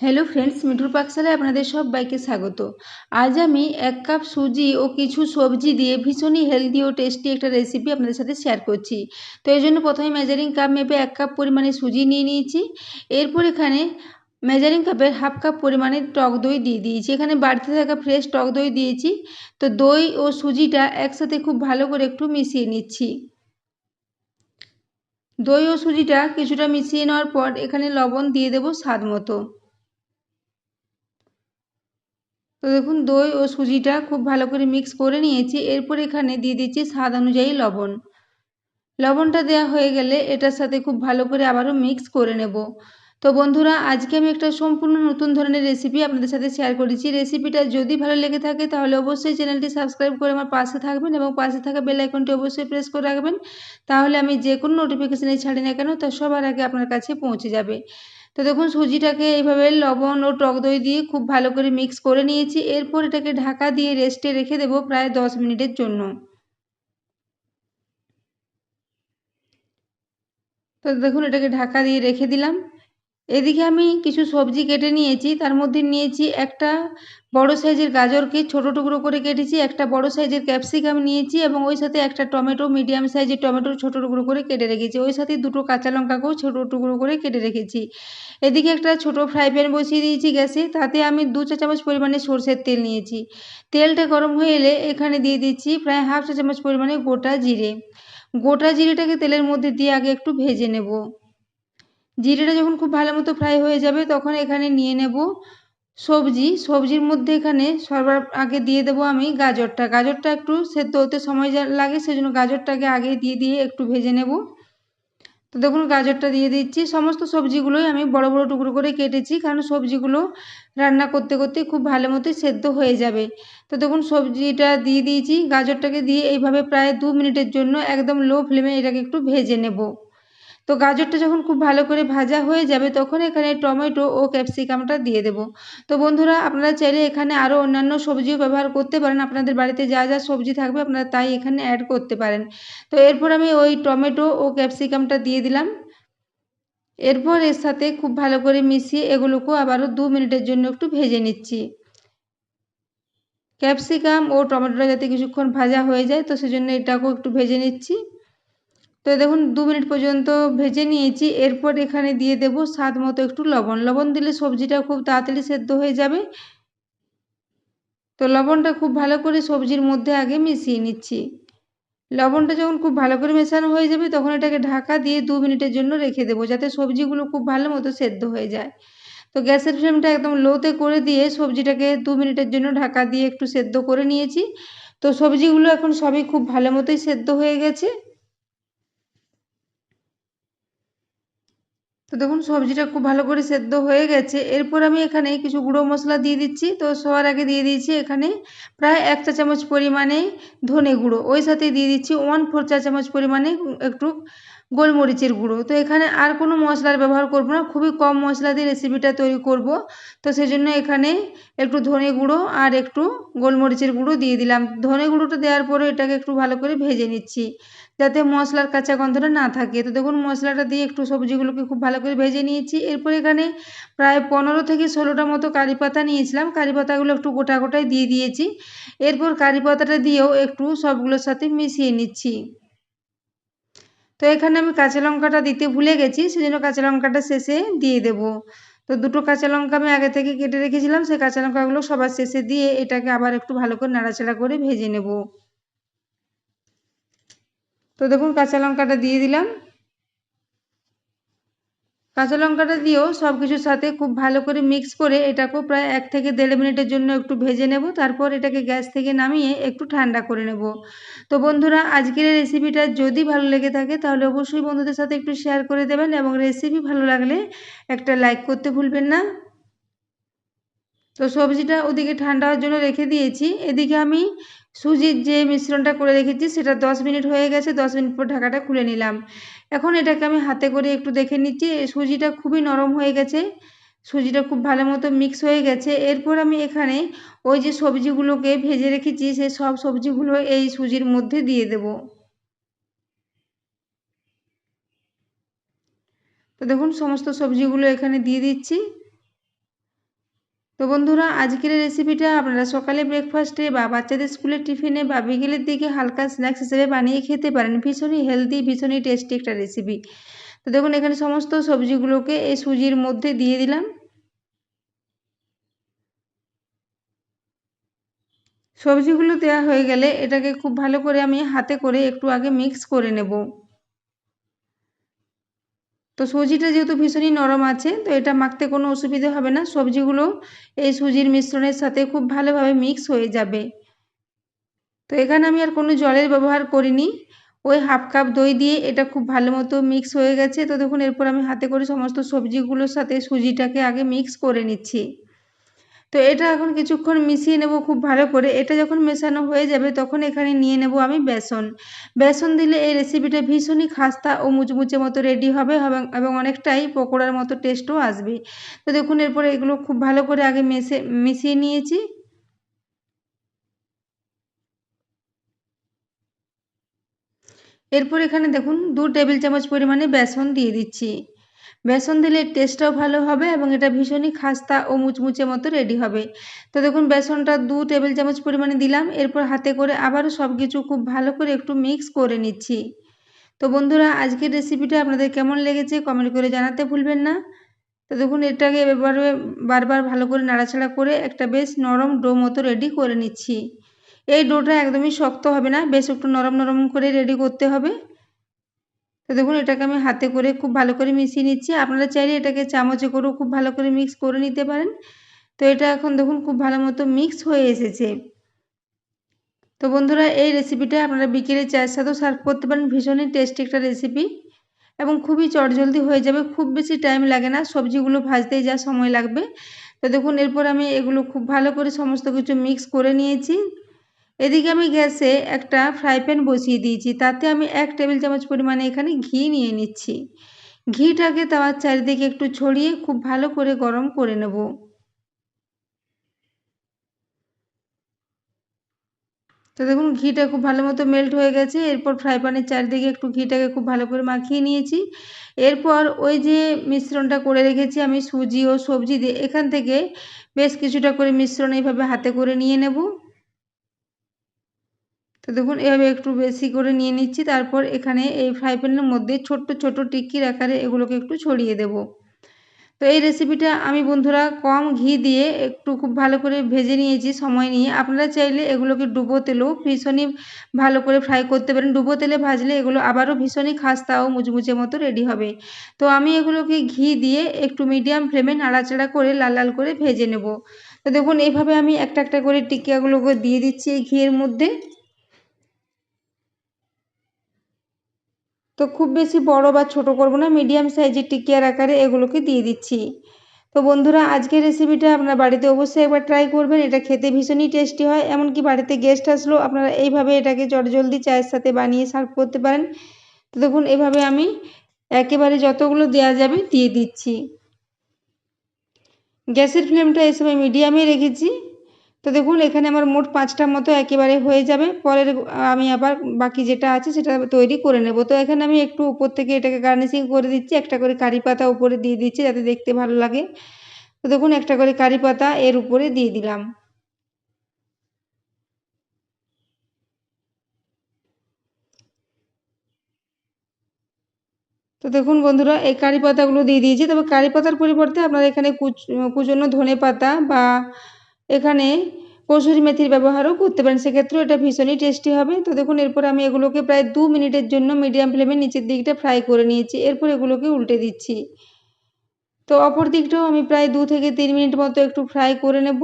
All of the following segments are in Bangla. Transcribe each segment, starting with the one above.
হ্যালো ফ্রেন্ডস মিঠুর পাকশালায় আপনাদের সব বাইকে স্বাগত। আজ আমি এক কাপ সুজি ও কিছু সবজি দিয়ে ভীষণই হেলদি ও টেস্টি একটা রেসিপি আপনাদের সাথে শেয়ার করছি। তো এই জন্য প্রথমে মেজারিং কাপ মেপে এক কাপ পরিমাণে সুজি নিয়ে নিয়েছি। এরপর এখানে মেজারিং কাপের হাফ কাপ পরিমাণে টক দই দিয়ে দিয়েছি। এখানে বাড়িতে থাকা ফ্রেশ টক দই দিয়েছি। তো দই ও সুজিটা একসাথে খুব ভালো করে একটু মিশিয়ে নিচ্ছি। দই ও সুজিটা কিছুটা মিশিয়ে নেওয়ার পর এখানে লবণ দিয়ে দেবো স্বাদ মতো। তো দেখুন দই ও সুজিটা খুব ভালো করে মিক্স করে নিয়েছি। এরপর এখানে দিয়ে দিচ্ছি স্বাদ অনুযায়ী লবণ। লবণটা দেওয়া হয়ে গেলে এটার সাথে খুব ভালো করে আবারও মিক্স করে নেব। তো বন্ধুরা, আজকে আমি একটা সম্পূর্ণ নতুন ধরনের রেসিপি আপনাদের সাথে শেয়ার করেছি। রেসিপিটা যদি ভালো লেগে থাকে তাহলে অবশ্যই চ্যানেলটি সাবস্ক্রাইব করে আমার পাশে থাকবেন এবং পাশে থাকা বেল আইকনটি অবশ্যই প্রেস করে রাখবেন। তাহলে আমি যে কোনো নোটিফিকেশানে ছাড়ি না কেন তা সবার আগে আপনার কাছে পৌঁছে যাবে। তো দেখুন সুজিটাকে এইভাবে লবণ ও টক দই দিয়ে খুব ভালো করে মিক্স করে নিয়েছি। এরপর এটাকে ঢাকা দিয়ে রেস্টে রেখে দেব প্রায় দশ মিনিটের জন্য। তো দেখুন এটাকে ঢাকা দিয়ে রেখে দিলাম। এদিকে আমি কিছু সবজি কেটে নিয়েছি। তার মধ্যে নিয়েছি একটা বড় সাইজের গাজরকে, ছোট টুকরো করে কেটেছি, একটা বড় সাইজের ক্যাপসিকাম নিয়েছি এবং ওই সাথে একটা টমেটো, মিডিয়াম সাইজের টমেটো ছোট টুকরো করে কেটে রেখেছি। ওই সাথে দুটো কাঁচা লঙ্কাকেও ছোট টুকরো করে কেটে রেখেছি। এদিকে একটা ছোট ফ্রাই প্যান বসিয়ে দিয়েছি গ্যাসে। তাতে আমি দু চা চামচ পরিমাণে সর্ষের তেল নিয়েছি। তেলটা গরম হয়ে এলে এখানে দিয়ে দিচ্ছি প্রায় হাফ চা চামচ পরিমাণে গোটা জিরে। গোটা জিরেটাকে তেলের মধ্যে দিয়ে আগে একটু ভেজে নেব। জিরেটা যখন খুব ভালো মতো ফ্রাই হয়ে যাবে, তখন এখানে নিয়ে নেব সবজি। সবজির মধ্যে এখানে সবার আগে দিয়ে দেবো আমি গাজরটা। গাজরটা একটু সেদ্ধ হতে সময় লাগে, সেজন্য গাজরটাকে আগে দিয়ে দিয়ে একটু ভেজে নেব। তো দেখুন, গাজরটা দিয়ে দিচ্ছি। সমস্ত সবজিগুলোই আমি বড় বড় টুকরো করে কেটেছি, কারণ সবজিগুলো রান্না করতে করতে খুব ভালো মতোই সেদ্ধ হয়ে যাবে। তো দেখুন, সবজিটা দিয়ে দিয়েছি। গাজরটাকে দিয়ে এইভাবে প্রায় দু মিনিটের জন্য একদম লো ফ্লেমে এটাকে একটু ভেজে নেব। তো গাজরটা যখন খুব ভালো করে ভাজা হয়ে যাবে, তখন এখানে টমেটো ও ক্যাপসিকামটা দিয়ে দেব। তো বন্ধুরা, আপনারা চাইলে এখানে আরও অন্যান্য সবজিও ব্যবহার করতে পারেন। আপনাদের বাড়িতে যা যা সবজি থাকবে, আপনারা তাই এখানে অ্যাড করতে পারেন। তো এরপর আমি ওই টমেটো ও ক্যাপসিকামটা দিয়ে দিলাম। এরপর এর সাথে খুব ভালো করে মিশিয়ে এগুলোকেও আবারও দু মিনিটের জন্য একটু ভেজে নিচ্ছি। ক্যাপসিকাম ও টমেটোটা যাতে কিছুক্ষণ ভাজা হয়ে যায়, তো সেজন্য এটাকেও একটু ভেজে নিচ্ছি। তো দেখুন, দু মিনিট পর্যন্ত ভেজে নিয়েছি। এরপর এখানে দিয়ে দেব স্বাদ মতো একটু লবণ। লবণ দিলে সবজিটা খুব তাড়াতাড়ি সেদ্ধ হয়ে যাবে। তো লবণটা খুব ভালো করে সবজির মধ্যে আগে মিশিয়ে নিচ্ছি। লবণটা যখন খুব ভালো করে মেশানো হয়ে যাবে, তখন এটাকে ঢাকা দিয়ে দু মিনিটের জন্য রেখে দেবো, যাতে সবজিগুলো খুব ভালো মতো সেদ্ধ হয়ে যায়। তো গ্যাসের ফ্লেমটা একদম লোতে করে দিয়ে সবজিটাকে দু মিনিটের জন্য ঢাকা দিয়ে একটু সেদ্ধ করে নিয়েছি। তো সবজিগুলো এখন সবই খুব ভালো মতোই সেদ্ধ হয়ে গেছে। তো দেখুন, সবজিটা খুব ভালো করে সেদ্ধ হয়ে গেছে। এরপর আমি এখানে কিছু গুঁড়ো মশলা দিয়ে দিচ্ছি। তো সবার আগে দিয়ে দিয়েছি এখানে প্রায় এক চা চামচ পরিমাণে ধনে গুঁড়ো। ওই সাথে দিয়ে দিচ্ছি ওয়ান ফোর চা চামচ পরিমাণে একটু গোলমরিচের গুঁড়ো। তো এখানে আর কোনো মশলার ব্যবহার করব না, খুবই কম মশলা দিয়ে রেসিপিটা তৈরি করব। তো সেই জন্য এখানে একটু ধনে গুঁড়ো আর একটু গোলমরিচের গুঁড়ো দিয়ে দিলাম। ধনে গুঁড়োটা দেওয়ার পরে এটাকে একটু ভালো করে ভেজে নিচ্ছি, যাতে মশলার কাঁচা গন্ধটা না থাকে। তো দেখুন, মশলাটা দিয়ে একটু সবজিগুলোকে খুব ভালো করে ভেজে নিয়েছি। এরপর এখানে প্রায় পনেরো থেকে ষোলোটা মতো কারি পাতা নিয়েছিলাম। কারি পাতাগুলো একটু গোটা গোটাই দিয়ে দিয়েছি। এরপর কারি পাতাটা দিয়েও একটু সবগুলোর সাথে মিশিয়ে নিচ্ছি। তো এখানে আমি কাঁচা লঙ্কাটা দিতে ভুলে গেছি, সেজন্য কাঁচা লঙ্কাটা শেষে দিয়ে দেব। তো দুটো কাঁচা লঙ্কা আমি আগে থেকে কেটে রেখেছিলাম, সেই কাঁচা লঙ্কাগুলো সবার শেষে দিয়ে এটাকে আবার একটু ভালো করে নাড়াচাড়া করে ভেজে নেব। তো দেখুন, কাঁচা লঙ্কাটা দিয়ে দিলাম। কাঁচা লঙ্কাটা দিয়েও সব কিছুর সাথে খুব ভালো করে মিক্স করে এটাকেও প্রায় এক থেকে দেড় মিনিটের জন্য একটু ভেজে নেব। তারপর এটাকে গ্যাস থেকে নামিয়ে একটু ঠান্ডা করে নেব। তো বন্ধুরা, আজকের রেসিপিটা যদি ভালো লেগে থাকে, তাহলে অবশ্যই বন্ধুদের সাথে একটু শেয়ার করে দেবেন এবং রেসিপি ভালো লাগলে একটা লাইক করতে ভুলবেন না। তো সবজিটা ওদিকে ঠান্ডা হওয়ার জন্য রেখে দিয়েছি। এদিকে আমি সুজির যে মিশ্রণটা করে রেখেছি, সেটা দশ মিনিট হয়ে গেছে, দশ মিনিট পর ঢাকাটা খুলে নিলাম। এখন এটাকে আমি হাতে করে একটু দেখে নিচ্ছি সুজিটা খুবই নরম হয়ে গেছে, সুজিটা খুব ভালো মতো মিক্স হয়ে গেছে। এরপর আমি এখানে ওই যে সবজিগুলোকে ভেজে রেখেছি সেই সব সবজিগুলো এই সুজির মধ্যে দিয়ে দেব। তো দেখুন, সমস্ত সবজিগুলো এখানে দিয়ে দিচ্ছি। তো বন্ধুরা, আজকের রেসিপিটা আপনারা সকালে ব্রেকফাস্টে বা বাচ্চাদের স্কুলের টিফিনে বা বিকেলের দিকে হালকা স্ন্যাক্স হিসেবে বানিয়ে খেতে পারেন। ভীষণই হেলদি ভীষণই টেস্টি একটা রেসিপি তো দেখুন, এখানে সমস্ত সবজিগুলোকে এই সুজির মধ্যে দিয়ে দিলাম। সবজিগুলো দেওয়া হয়ে গেলে এটাকে খুব ভালো করে আমি হাতে করে একটু আগে মিক্স করে নেব। তো সুজিটা যেহেতু ভীষণই নরম আছে, তো এটা মাখতে কোনো অসুবিধে হবে না। সবজিগুলো এই সুজির মিশ্রণের সাথে খুব ভালোভাবে মিক্স হয়ে যাবে। তো এখানে আমি আর কোনো জলের ব্যবহার করিনি। ওই হাফ কাপ দই দিয়ে এটা খুব ভালো মতো মিক্স হয়ে গেছে। তো দেখুন, এরপর আমি হাতে করে সমস্ত সবজিগুলোর সাথে সুজিটাকে আগে মিক্স করে নিচ্ছি। তো এটা এখন কিছুক্ষণ মিশিয়ে নেব খুব ভালো করে। এটা যখন মেশানো হয়ে যাবে তখন এখানে নিয়ে নেব আমি বেসন। বেসন দিলে এই রেসিপিটা ভীষণই খাস্তা ও মুচমুচে মতো রেডি হবে এবং অনেকটাই পকোড়ার মতো টেস্টও আসবে। তো দেখুন, এরপরে এগুলো খুব ভালো করে আগে মেশে, মিশিয়ে নিয়েছি। এরপর এখানে দেখুন, দু টেবিল চামচ পরিমাণে বেসন দিয়ে দিচ্ছি। বেসন দিলে টেস্টটাও ভালো হবে এবং এটা ভীষণই খাস্তা ও মুচমুচে মতো রেডি হবে। তো দেখুন, বেসনটা দু টেবিল চামচ পরিমাণে দিলাম। এরপর হাতে করে আবারও সব কিছু খুব ভালো করে একটু মিক্স করে নিচ্ছি। তো বন্ধুরা, আজকের রেসিপিটা আপনাদের কেমন লেগেছে কমেন্ট করে জানাতে ভুলবেন না। তো দেখুন, এটাকে এবারে বারবার ভালো করে নাড়াচাড়া করে একটা বেশ নরম ডো মতো রেডি করে নিচ্ছি। এই ডোটা একদমই শক্ত হবে না, বেশ একটু নরম নরম করে রেডি করতে হবে। তো দেখুন, এটাকে আমি হাতে করে খুব ভালো করে মিশিয়ে নিচ্ছি। আপনারা চাইলে এটাকে চামচে করেও খুব ভালো করে মিক্স করে নিতে পারেন। তো এটা এখন দেখুন, খুব ভালো মতো মিক্স হয়ে এসেছে। তো বন্ধুরা, এই রেসিপিটা আপনারা বিকেলে চায়ের সাথেও সার্ভ করতে পারেন। ভীষণই টেস্টি একটা রেসিপি এবং খুবই চটজলদি হয়ে যাবে। খুব বেশি টাইম লাগে না সবজিগুলো ভাজতেই যা সময় লাগবে। তো দেখুন, এরপর আমি এগুলো খুব ভালো করে সমস্ত কিছু মিক্স করে নিয়েছি। এদিকে আমি গ্যাসে একটা ফ্রাই প্যান বসিয়ে দিয়েছি, তাতে আমি এক টেবিল চামচ পরিমাণে এখানে ঘি নিয়ে নিচ্ছি। ঘিটাকে তাওয়ার চারিদিকে একটু ছড়িয়ে খুব ভালো করে গরম করে নেব। তো দেখুন, ঘিটা খুব ভালো মতো মেল্ট হয়ে গেছে। এরপর ফ্রাই প্যানের চারিদিকে একটু ঘিটাকে খুব ভালো করে মাখিয়ে নিয়েছি। এরপর ওই যে মিশ্রণটা করে রেখেছি আমি সুজি ও সবজি দিয়ে, এখান থেকে বেশ কিছুটা করে মিশ্রণ এইভাবে হাতে করে নিয়ে নেব। তো দেখুন, এভাবে একটু বেশি করে নিয়ে নিচ্ছি। তারপর এখানে এই ফ্রাই প্যানের মধ্যে ছোট্ট ছোট টিক্কির আকারে এগুলোকে একটু ছড়িয়ে দেব। তো এই রেসিপিটা আমি বন্ধুরা কম ঘি দিয়ে একটু খুব ভালো করে ভেজে নিয়েছি সময় নিয়ে। আপনারা চাইলে এগুলোকে ডুবো তেলেও ভীষণই ভালো করে ফ্রাই করতে পারেন। ডুবো তেলে ভাজলে এগুলো আবারও ভীষণই খাস্তা ও মুচমুচে মতো রেডি হবে। তো আমি এগুলোকে ঘি দিয়ে একটু মিডিয়াম ফ্লেমে নাড়াচাড়া করে লাল লাল করে ভেজে নেব। তো দেখুন এইভাবে আমি একটা একটা করে টিকিয়াগুলোকে দিয়ে দিচ্ছি এই ঘিয়ের মধ্যে। তো খুব বেশি বড় বা ছোট করব না মিডিয়াম সাইজের টিকিয়ার আকারে এগুলোকে দিয়ে দিচ্ছি। তো বন্ধুরা, আজকের রেসিপিটা আপনারা বাড়িতে অবশ্যই একবার ট্রাই করবেন, এটা খেতে ভীষণই টেস্টি হয়। এমনকি বাড়িতে গেস্ট আসলেও আপনারা এইভাবে এটাকে জলদি চায়ের সাথে বানিয়ে সার্ভ করতে পারেন। তো দেখুন, এভাবে আমি একেবারে যতগুলো দেওয়া যাবে দিয়ে দিচ্ছি। গ্যাসের ফ্লেমটা এই সময় মিডিয়ামে রেখেছি। তো দেখুন, এখানে আমার মোট পাঁচটার মতো একেবারে হয়ে যাবে। পরের, আমি আবার বাকি যেটা আছে সেটা তৈরি করে নেব। তো এখানে আমি একটু উপর থেকে এটাকে গার্নিশিং করে দিচ্ছি। একটা করে কারি পাতা উপরে দিয়ে দিচ্ছি যাতে দেখতে ভালো লাগে। তো দেখুন, একটা করে কারি পাতা এর উপরে দিয়ে দিলাম। তো দেখুন বন্ধুরা, এই কারি পাতাগুলো দিয়ে দিয়েছি। তবে কারি পাতার পরিবর্তে আপনারা এখানে কুচ, কুচনো ধনে পাতা বা এখানে কসুরি মেথির ব্যবহারও করতে পারেন। সেক্ষেত্রেও এটা ভীষণই টেস্টি হবে। তো দেখুন, এরপর আমি এগুলোকে প্রায় দু মিনিটের জন্য মিডিয়াম ফ্লেমে নিচের দিকটা ফ্রাই করে নিয়েছি। এরপর এগুলোকে উল্টে দিচ্ছি। তো অপর দিকটাও আমি প্রায় দু থেকে তিন মিনিট মতো একটু ফ্রাই করে নেব।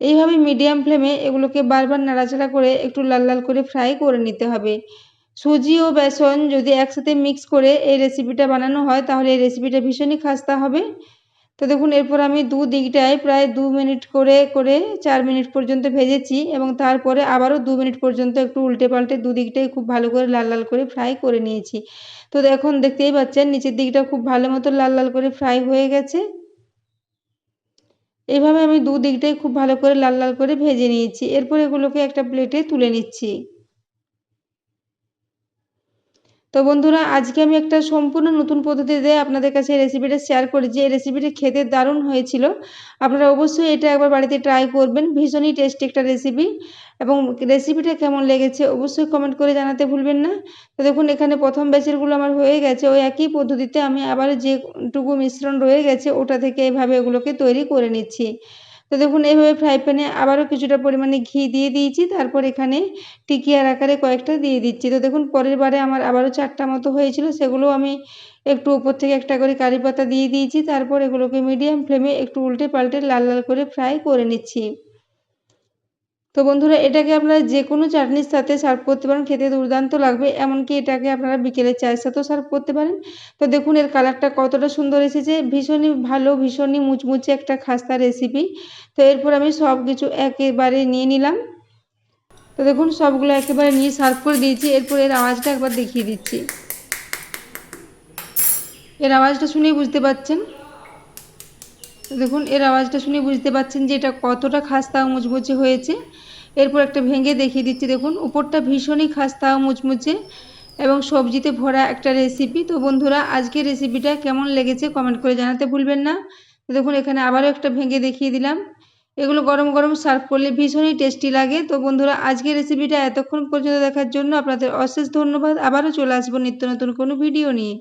এইভাবে মিডিয়াম ফ্লেমে এগুলোকে বারবার নাড়াচাড়া করে একটু লাল লাল করে ফ্রাই করে নিতে হবে। সুজি ও বেসন যদি একসাথে মিক্স করে এই রেসিপিটা বানানো হয়, তাহলে এই রেসিপিটা ভীষণই খাস্তা হবে। তো দেখুন, এরপর আমি দু দিকটায় প্রায় দু মিনিট করে করে চার মিনিট পর্যন্ত ভেজেছি এবং তারপরে আবারও দু মিনিট পর্যন্ত একটু উল্টে পাল্টে দুদিকটাই খুব ভালো করে লাল লাল করে ফ্রাই করে নিয়েছি। তো এখন দেখতেই পাচ্ছেন, নিচের দিকটা খুব ভালো মতো লাল লাল করে ফ্রাই হয়ে গেছে। এইভাবে আমি দু দিকটাই খুব ভালো করে লাল লাল করে ভেজে নিয়েছি। এরপর এগুলোকে একটা প্লেটে তুলে নিচ্ছি। তো বন্ধুরা, আজকে আমি একটা সম্পূর্ণ নতুন পদ্ধতিতে আপনাদের কাছে এই রেসিপিটা শেয়ার করেছি এই রেসিপিটা খেতে দারুণ হয়েছিল, আপনারা অবশ্যই এটা একবার বাড়িতে ট্রাই করবেন। ভীষণই টেস্টি একটা রেসিপি এবং রেসিপিটা কেমন লেগেছে অবশ্যই কমেন্ট করে জানাতে ভুলবেন না। তো দেখুন, এখানে প্রথম ব্যাচেরগুলো আমার হয়ে গেছে। ওই একই পদ্ধতিতে আমি আবার যেটুকু মিশ্রণ রয়ে গেছে, ওটা থেকে এভাবে এগুলোকে তৈরি করে নিচ্ছি। তো দেখুন এইভাবে ফ্রাই প্যানে আবারও কিছুটা পরিমাণে ঘি দিয়ে দিয়েছি। তারপর এখানে টিকিয়ার আকারে কয়েকটা দিয়ে দিচ্ছি। তো দেখুন, পরের বারে আমার আবারও চারটা মতো হয়েছিল, সেগুলো আমি একটু উপর থেকে একটা করে কারি পাতা দিয়ে দিয়েছি। তারপর এগুলোকে মিডিয়াম ফ্লেমে একটু উল্টে পাল্টে লাল লাল করে ফ্রাই করে নিচ্ছি। তো বন্ধুরা, এটাকে আপনারা যে কোনো চাটনির সাথে সার্ভ করতে পারেন। খেতে দুর্দান্ত লাগবে। এমনকি এটাকে আপনারা বিকেলের চায়ের সাথেও সার্ভ করতে পারেন। তো দেখুন, এর কালারটা কতটা সুন্দর এসেছে। ভীষণই ভালো, ভীষণই মুচমুচে একটা খাস্তা রেসিপি তো এরপর আমি সব কিছু একেবারে নিয়ে নিলাম। তো দেখুন, সবগুলো একেবারে নিয়ে সার্ভ করে দিয়েছি। এরপর এর আওয়াজটা একবার দেখিয়ে দিচ্ছি। এর আওয়াজটা শুনেই বুঝতে পাচ্ছেন দেখুন, এর আওয়াজটা শুনে বুঝতে পাচ্ছেন যে এটা কতটা খাস্তা ও মুচমুচে হয়েছে। এরপর একটা ভেঙে দেখিয়ে দিচ্ছি, দেখুন, উপরটা ভীষণই খাস্তা ও মুচমুচে এবং সবজিতে ভরা একটা রেসিপি তো বন্ধুরা, আজকের রেসিপিটা কেমন লেগেছে কমেন্ট করে জানাতে ভুলবেন না। দেখুন, এখানে আবারও একটা ভেঙে দেখিয়ে দিলাম। এগুলো গরম গরম সার্ভ করলে ভীষণই টেস্টি লাগে। তো বন্ধুরা, আজকের রেসিপিটা এতক্ষণ পর্যন্ত দেখার জন্য আপনাদের অশেষ ধন্যবাদ। আবারও চলে আসব নিত্য নতুন কোনো ভিডিও নিয়ে।